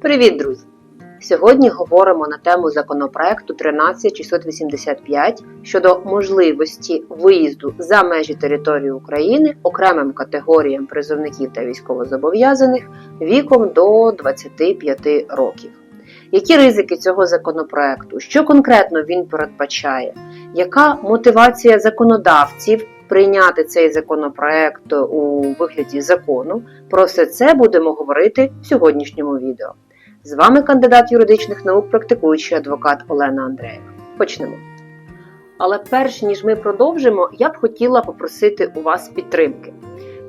Привіт, друзі! Сьогодні говоримо на тему законопроекту 13685 щодо можливості виїзду за межі території України окремим категоріям призовників та військовозобов'язаних віком до 25 років. Які ризики цього законопроекту? Що конкретно він передбачає? Яка мотивація законодавців прийняти цей законопроект у вигляді закону? Про все це будемо говорити в сьогоднішньому відео. З вами кандидат юридичних наук, практикуючий адвокат Олена Андреєва. Почнемо. Але перш ніж ми продовжимо, я б хотіла попросити у вас підтримки.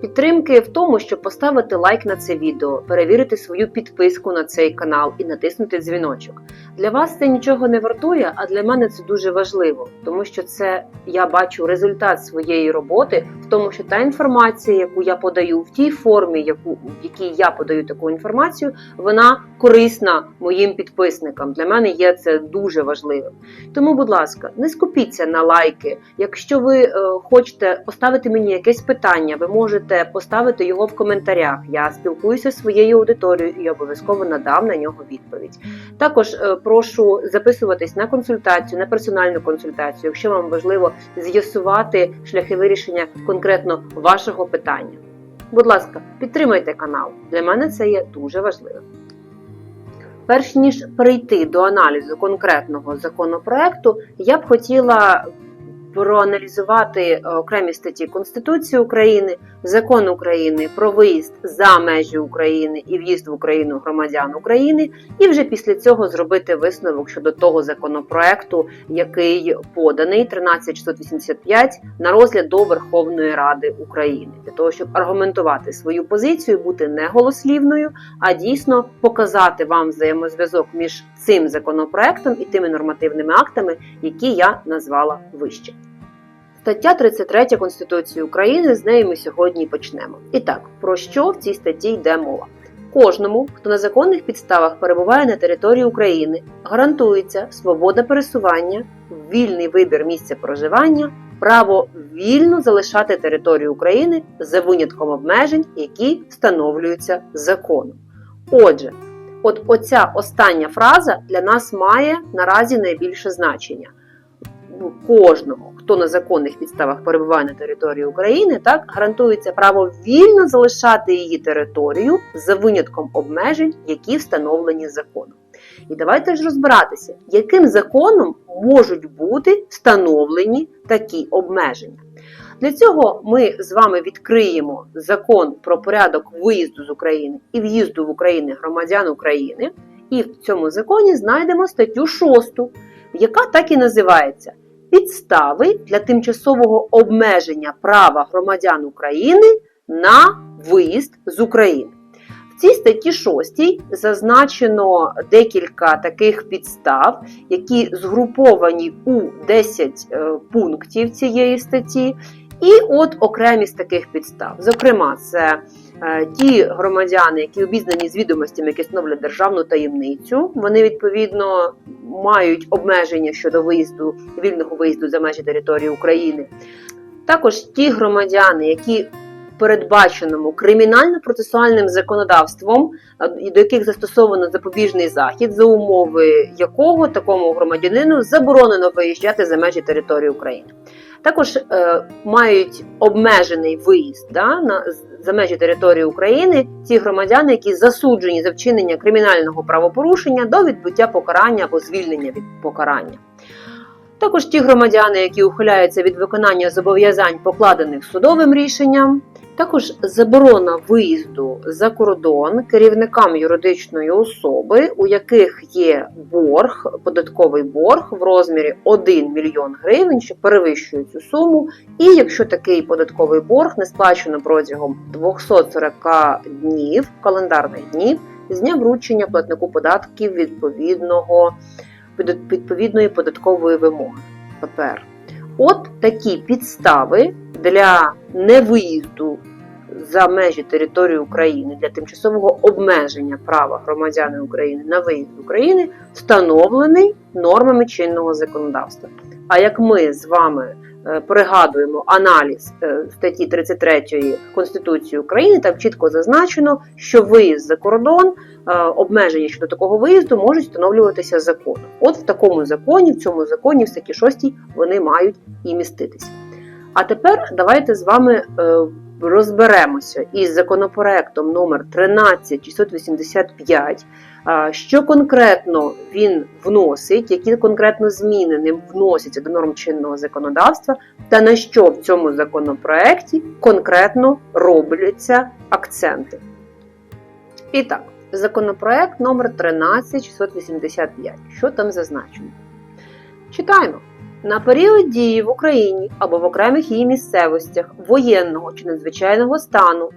Підтримки в тому, щоб поставити лайк на це відео, перевірити свою підписку на цей канал і натиснути дзвіночок. Для вас це нічого не вартує, а для мене це дуже важливо, тому що це я бачу результат своєї роботи в тому, що та інформація, яку я подаю в тій формі, яку в якій я подаю таку інформацію, вона корисна моїм підписникам. Для мене є це дуже важливим. Тому, будь ласка, не скупіться на лайки. Якщо ви е, хочете поставити мені якесь питання, ви можете поставити його в коментарях. Я спілкуюся зі своєю аудиторією і обов'язково надам на нього відповідь. Також е, прошу записуватись на консультацію, на персональну консультацію, якщо вам важливо з'ясувати шляхи вирішення конкретно вашого питання. Будь ласка, підтримайте канал. Для мене це є дуже важливим. Перш ніж перейти до аналізу конкретного законопроекту, я б хотіла проаналізувати е, окремі статті Конституції України, закон України про виїзд за межі України і в'їзд в Україну громадян України, і вже після цього зробити висновок щодо того законопроекту, який поданий 13685 на розгляд до Верховної Ради України, для того, щоб аргументувати свою позицію, бути не голослівною, а дійсно показати вам взаємозв'язок між цим законопроектом і тими нормативними актами, які я назвала вище. Стаття 33 Конституції України, з неї ми сьогодні почнемо. І так, про що в цій статті йде мова? Кожному, хто на законних підставах перебуває на території України, гарантується свобода пересування, вільний вибір місця проживання, право вільно залишати територію України за винятком обмежень, які встановлюються законом. Отже, от оця остання фраза для нас має наразі найбільше значення. Кожному, хто на законних підставах перебуває на території України, так гарантується право вільно залишати її територію за винятком обмежень, які встановлені законом. І давайте ж розбиратися, яким законом можуть бути встановлені такі обмеження. Для цього ми з вами відкриємо закон про порядок виїзду з України і в'їзду в Україну громадян України, і в цьому законі знайдемо статтю 6, яка так і називається підстави для тимчасового обмеження права громадян України на виїзд з України. В цій статті 6 зазначено декілька таких підстав, які згруповані у 10 е, пунктів цієї статті. І от окремі з таких підстав. Зокрема, це ті громадяни, які обізнані з відомостями, які становлять державну таємницю, вони відповідно мають обмеження щодо виїзду вільного виїзду за межі території України. Також ті громадяни, які передбаченому кримінально-процесуальним законодавством, до яких застосовано запобіжний захід, за умови якого такому громадянину заборонено виїжджати за межі території України. Також е, мають обмежений виїзд да, на за межі території України ті громадяни, які засуджені за вчинення кримінального правопорушення до відбуття покарання або звільнення від покарання. Також ті громадяни, які ухиляються від виконання зобов'язань, покладених судовим рішенням, також заборона виїзду за кордон керівникам юридичної особи, у яких є борг, податковий борг в розмірі 1 мільйон гривень, що перевищує цю суму. І якщо такий податковий борг не сплачено протягом 240 днів, календарних днів, з дня вручення платнику податків відповідного відповідної податкової вимоги ППР. От такі підстави для невиїзду за межі території України для тимчасового обмеження права громадян України на виїзд з України встановлений нормами чинного законодавства. А як ми з вами е, пригадуємо аналіз е, статті 33 Конституції України, там чітко зазначено, що виїзд за кордон, е, обмеження щодо такого виїзду можуть встановлюватися законом. От в такому законі, в цьому законі, в статті 6 вони мають і міститися. А тепер давайте з вами е, розберемося із законопроектом номер 13685, що конкретно він вносить, які конкретно зміни ним вносяться до норм чинного законодавства, та на що в цьому законопроекті конкретно робляться акценти. І так, законопроект номер 13685. Що там зазначено? Читаємо. На період дії в Україні або в окремих її місцевостях воєнного чи надзвичайного стану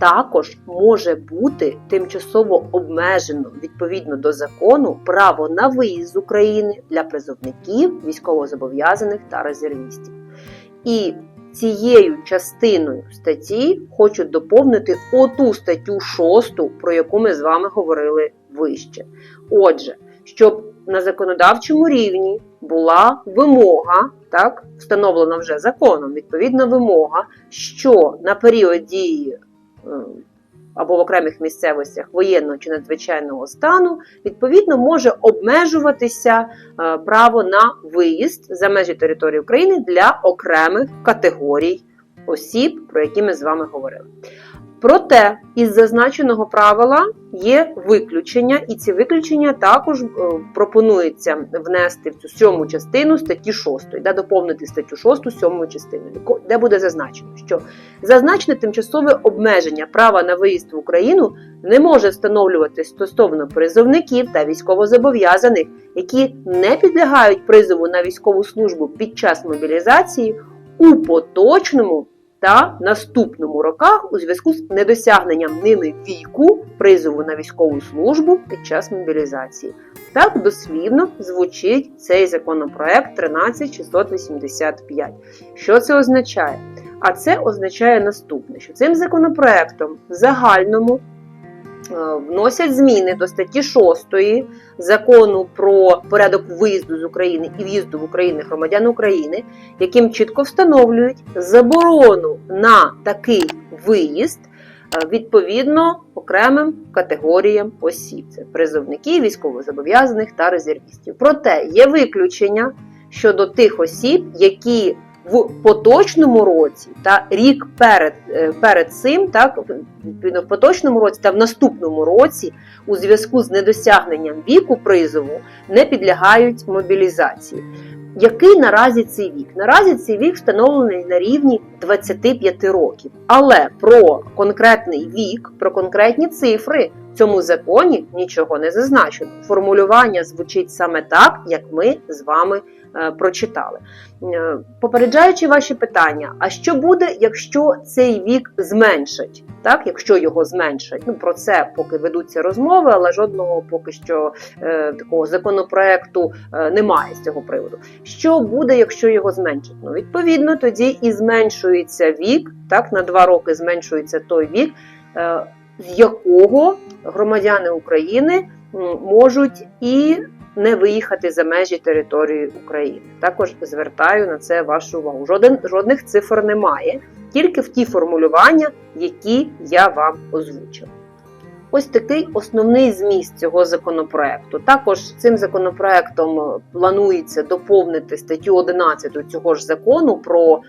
також може бути тимчасово обмежено відповідно до закону право на виїзд з України для призовників, військовозобов'язаних та резервістів. І цією частиною статті хочу доповнити оту статтю 6, про яку ми з вами говорили вище. Отже, щоб на законодавчому рівні була вимога, так, встановлена вже законом, відповідна вимога, що на період дії е, або в окремих місцевостях воєнного чи надзвичайного стану, відповідно, може обмежуватися е, право на виїзд за межі території України для окремих категорій осіб, про які ми з вами говорили. Проте із зазначеного правила є виключення, і ці виключення також е, пропонується внести в цю сьому частину статті 6, де доповнити статтю 6 сьомою частиною, де буде зазначено, що зазначене тимчасове обмеження права на виїзд в Україну не може встановлювати стосовно призовників та військовозобов'язаних, які не підлягають призову на військову службу під час мобілізації у поточному та наступному роках у зв'язку з недосягненням ними віку призову на військову службу під час мобілізації. Так дослівно звучить цей законопроект 13685. Що це означає? А це означає наступне: що цим законопроектом в загальному вносять зміни до статті 6 закону про порядок виїзду з України і в'їзду в Україну громадян України, яким чітко встановлюють заборону на такий виїзд е, відповідно окремим категоріям осіб: це призовників, військовозобов'язаних та резервістів. Проте є виключення щодо тих осіб, які в поточному році та рік перед е, перед цим, так відповідно в поточному році та в наступному році, у зв'язку з недосягненням віку призову не підлягають мобілізації. Який наразі цей вік? Наразі цей вік встановлений на рівні 25 років. Але про конкретний вік, про конкретні цифри в цьому законі нічого не зазначено. Формулювання звучить саме так, як ми з вами прочитали. Е, попереджаючи ваші питання, а що буде, якщо цей вік зменшать? Так, якщо його зменшать, ну про це поки ведуться розмови, але жодного поки що е, такого законопроекту е, немає з цього приводу. Що буде, якщо його зменшать? Ну, відповідно, тоді і зменшується вік, так на два роки зменшується той вік, е, з якого громадяни України можуть і не виїхати за межі території України. Також звертаю на це вашу увагу. Жоден, Жодних цифр немає, тільки в ті формулювання, які я вам озвучила. Ось такий основний зміст цього законопроекту. Також цим законопроектом планується доповнити статтю 11 цього ж закону про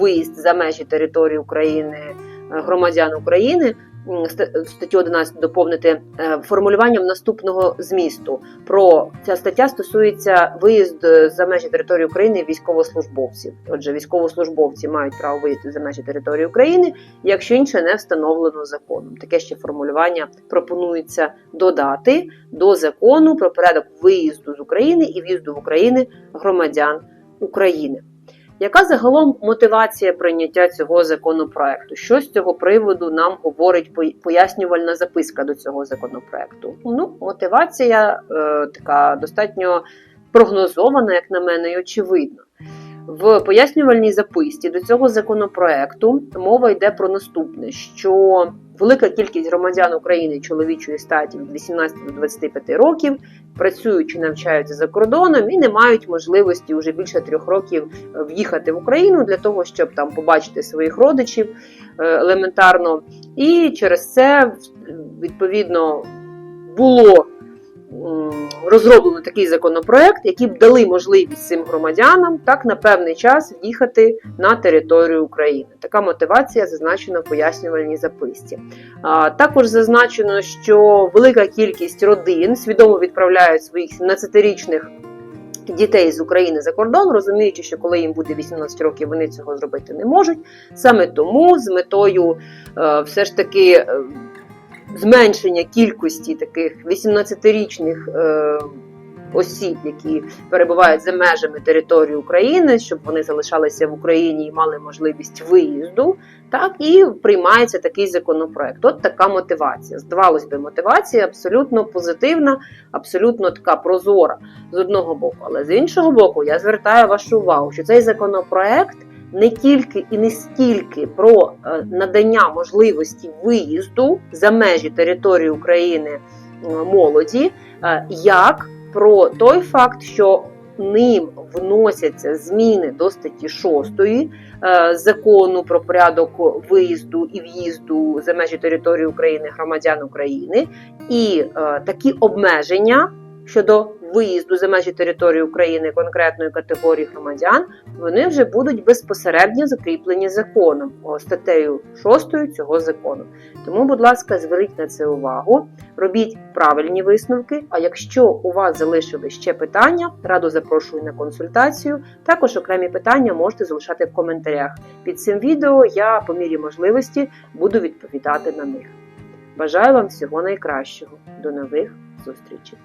виїзд за межі території України громадян України статтю 11 доповнити е, формулюванням наступного змісту. Про ця стаття стосується виїзду за межі території України військовослужбовців. Отже, військовослужбовці мають право виїзду за межі території України, якщо інше не встановлено законом. Таке ще формулювання пропонується додати до закону про порядок виїзду з України і в'їзду в Україну громадян України. Яка загалом мотивація прийняття цього законопроекту? Що з цього приводу нам говорить пояснювальна записка до цього законопроекту? Ну, мотивація е, така достатньо прогнозована, як на мене, і очевидна. В пояснювальній записці до цього законопроекту мова йде про наступне: що велика кількість громадян України чоловічої статі від 18 до 25 років працюють чи навчаються за кордоном і не мають можливості вже більше трьох років в'їхати в Україну для того, щоб там побачити своїх родичів е, елементарно. І через це відповідно було розроблено такий законопроект, який б дали можливість цим громадянам так на певний час в'їхати на територію України. Така мотивація зазначена в пояснювальній записці. Також зазначено, що велика кількість родин свідомо відправляють своїх 17-річних дітей з України за кордон, розуміючи, що коли їм буде 18 років, вони цього зробити не можуть. Саме тому з метою е, все ж таки. Зменшення кількості таких 18-річних е, осіб, які перебувають за межами території України, щоб вони залишалися в Україні і мали можливість виїзду, так і приймається такий законопроект. От така мотивація. Здавалось би, мотивація абсолютно позитивна, абсолютно така прозора з одного боку. Але з іншого боку, я звертаю вашу увагу, що цей законопроект. Не тільки і не стільки про е, надання можливості виїзду за межі території України е, молоді, е, як про той факт, що ним вносяться зміни до статті 6 закону про порядок виїзду і в'їзду за межі території України громадян України, і такі обмеження щодо виїзду за межі території України конкретної категорії громадян, вони вже будуть безпосередньо закріплені законом статтею 6 цього закону. Тому, будь ласка, зверніть на це увагу, робіть правильні висновки. А якщо у вас залишили ще питання, радо запрошую на консультацію. Також окремі питання можете залишати в коментарях. Під цим відео я по мірі можливості буду відповідати на них. Бажаю вам всього найкращого. До нових зустрічей!